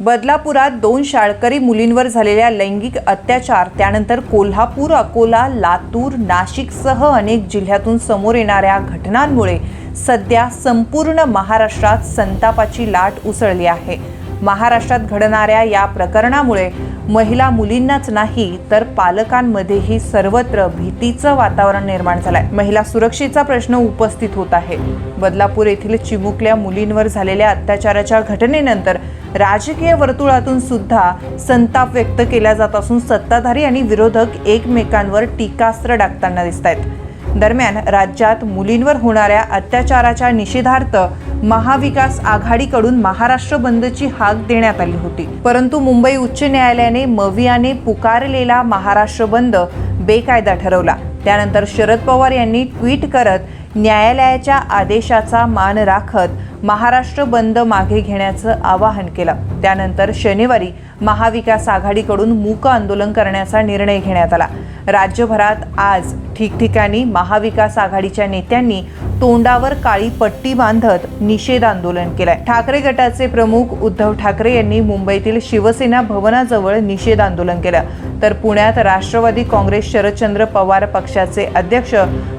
बदलापुरात दोन शाळकरी मुलींवर झालेल्या लैंगिक अत्याचार त्यानंतर कोल्हापूर अकोला लातूर नाशिकसह अनेक जिल्ह्यातून समोर येणाऱ्या घटनांमुळे सध्या संपूर्ण महाराष्ट्रात संतापाची लाट उसळली आहे. महाराष्ट्रात घडणाऱ्या या प्रकरणामुळे महिला मुलींनाच नाही तर पालकांमध्येही सर्वत्र भीतीचं वातावरण निर्माण झालंय. महिला सुरक्षेचा प्रश्न उपस्थित होत आहे. बदलापूर येथील चिमुकल्या मुलींवर झालेल्या अत्याचाराच्या घटनेनंतर राजकीय वर्तुळातून सुद्धा संताप व्यक्त केला जात असून सत्ताधारी आणि विरोधक एकमेकांवर टीकास्त्र डागताना दिसत आहेत दरम्यान राज्यात मुलींवर होणाऱ्या अत्याचाराच्या निषेधार्थ महाविकास आघाडीकडून महाराष्ट्र बंदची हाक देण्यात आली होती. परंतु मुंबई उच्च न्यायालयाने मवियाने पुकारलेला महाराष्ट्र बंद बेकायदा ठरवला. त्यानंतर शरद पवार यांनी ट्विट करत न्यायालयाच्या आदेशाचा मान राखत महाराष्ट्र बंद मागे घेण्याचं आवाहन केलं. त्यानंतर शनिवारी महाविकास आघाडीकडून मूक आंदोलन करण्याचा निर्णय घेण्यात आला. राज्यभरात आज ठिकठिकाणी महाविकास आघाडीच्या नेत्यांनी तोंडावर काळी पट्टी बांधत निषेध आंदोलन केलंय. ठाकरे गटाचे प्रमुख उद्धव ठाकरे यांनी मुंबईतील शिवसेना भवनाजवळ निषेध आंदोलन केलं. तर पुण्यात राष्ट्रवादी काँग्रेस शरदचंद्र पवार पक्षाचे अध्यक्ष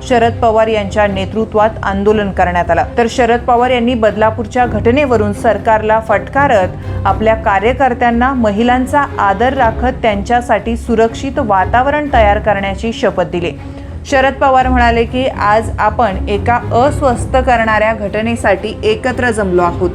शरद पवार यांच्या नेतृत्वात आंदोलन करण्यात आलं. तर शरद पवार यांनी बदलापूरच्या घटनेवरून सरकारला फटकारत आपल्या कार्यकर्त्यांना महिलांचा आदर राखत त्यांच्यासाठी सुरक्षित वातावरण तयार करण्याची शपथ दिली. शरद पवार म्हणाले की आज आपण एका अस्वस्थ करणाऱ्या घटनेसाठी एकत्र जमलो आहोत.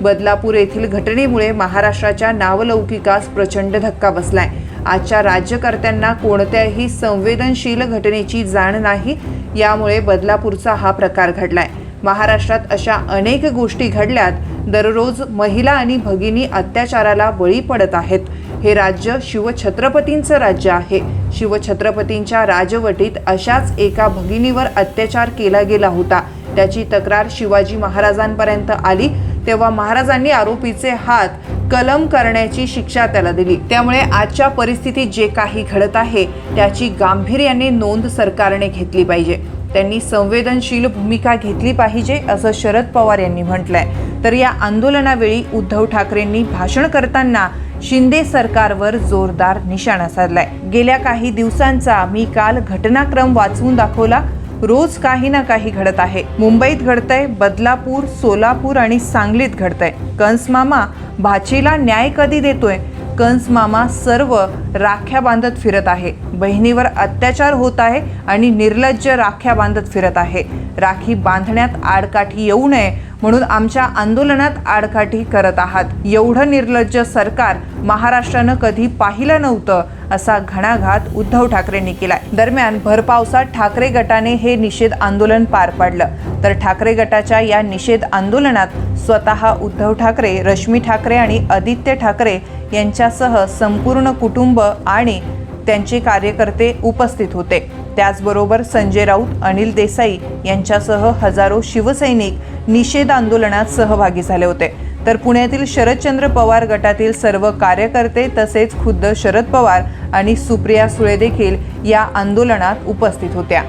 बदलापूर येथील घटनेमुळे महाराष्ट्राच्या नावलौकिकास प्रचंड धक्का बसलाय. आजच्या राज्यकर्त्यांना कोणत्याही संवेदनशील घटनेची जाण नाही यामुळे बदलापूरचा हा प्रकार घडलाय. महाराष्ट्रात अशा अनेक गोष्टी घडल्यात दररोज महिला आणि भगिनी अत्याचाराला बळी पडत आहेत. हे राज्य शिवछत्रपतींचं राज्य आहे. शिवछत्रपतींच्या राजवटीत अशाच एका भगिनीवर अत्याचार केला गेला होता. त्याची तक्रार शिवाजी महाराजांपर्यंत आली तेव्हा महाराजांनी आरोपीचे हात कलम करण्याची शिक्षा त्याला दिली. त्यामुळे आजच्या परिस्थितीत जे काही घडत आहे त्याची गांभीर्याने नोंद सरकारने घेतली पाहिजे. त्यांनी संवेदनशील भूमिका घेतली पाहिजे असं शरद पवार यांनी म्हटलंय. तर या आंदोलनावेळी उद्धव ठाकरेंनी भाषण करताना शिंदे सरकारवर जोरदार निशाणा साधलाय. गेल्या काही दिवसांचा मी काल घटनाक्रम वाचवून दाखवला. रोज काही ना काही घडत आहे. मुंबईत घडतंय बदलापूर सोलापूर आणि सांगलीत घडतंय. कंस मामा भाचीला न्याय कधी देतोय? कंस मामा सर्व राख्या बांधत फिरत आहे. बहिणीवर अत्याचार होत आहे आणि निर्लज्ज राख्या बांधत फिरत आहे. राखी बांधण्यात आडकाठी येऊ नये म्हणून आमच्या आंदोलनात आडकाठी करत आहात. एवढं निर्लज्ज सरकार महाराष्ट्रानं कधी पाहिलं नव्हतं असा घणाघात उद्धव ठाकरेंनी केलाय. दरम्यान भरपावसात ठाकरे गटाने हे निषेध आंदोलन पार पाडलं. तर ठाकरे गटाच्या या निषेध आंदोलनात स्वतः उद्धव ठाकरे रश्मी ठाकरे आणि आदित्य ठाकरे यांच्यासह संपूर्ण कुटुंब आणि त्यांचे कार्यकर्ते उपस्थित होते. त्याचबरोबर संजय राऊत अनिल देसाई यांच्यासह हजारो शिवसैनिक निषेध आंदोलनात सहभागी झाले होते. तर पुण्यातील शरदचंद्र पवार गटातील सर्व कार्यकर्ते तसेच खुद्द शरद पवार आणि सुप्रिया सुळे देखील या आंदोलनात उपस्थित होत्या.